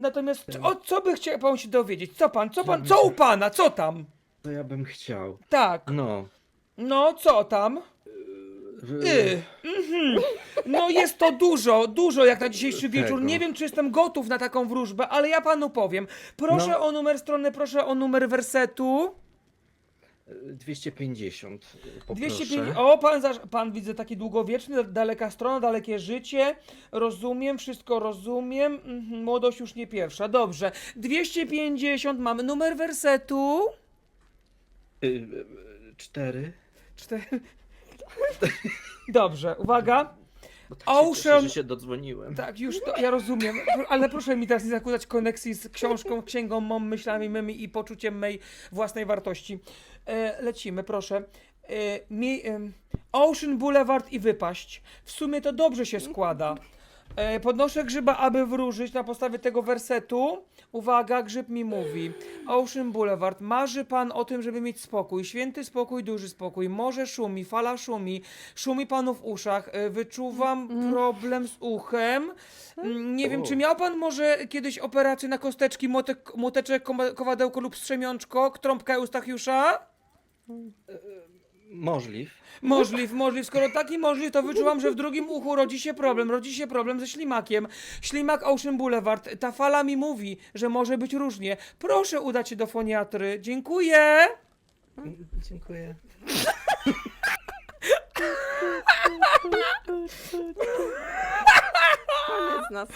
Natomiast o co by chciał pan się dowiedzieć? Co pan, co pan, co u pana, co tam? To ja bym chciał. Tak, No. no co tam? w- Y, mhm. No jest to dużo, dużo jak na dzisiejszy wieczór. Tego. Nie wiem, czy jestem gotów na taką wróżbę, ale ja panu powiem. Proszę No. o numer strony, proszę o numer wersetu. 250. Poproszę. 250. O, pan, pan widzę taki długowieczny, daleka strona, dalekie życie. Rozumiem, wszystko rozumiem. Mhm, młodość już nie pierwsza. Dobrze. 250 mamy numer wersetu. Y, y, Cztery. Cztery. Dobrze, uwaga. No tak się cieszę, Ocean- że się dodzwoniłem. Tak, już to, ja rozumiem, ale proszę mi teraz nie zakładać koneksji z książką, księgą, mą myślami mymi i poczuciem mej własnej wartości. E, lecimy, proszę. E, mi, em, Ocean Boulevard i wypaść. W sumie to dobrze się składa. E, podnoszę grzyba, aby wróżyć na podstawie tego wersetu. Uwaga, grzyb mi mówi. Ocean Boulevard, marzy pan o tym, żeby mieć spokój. Święty spokój, duży spokój. Morze szumi, fala szumi, szumi panu w uszach. E, wyczuwam problem z uchem. Mm, Nie wiem, czy miał pan może kiedyś operację na kosteczki, młotek, młoteczek, koma- kowadełko lub strzemiączko, trąbka Eustachiusza? Możliw. Możliw, możliw. Skoro taki możliw, to wyczułam, że w drugim uchu rodzi się problem. Rodzi się problem ze ślimakiem. Ślimak Ocean Boulevard. Ta fala mi mówi, że może być różnie. Proszę udać się do foniatry. Dziękuję. Dziękuję. Koniec nas.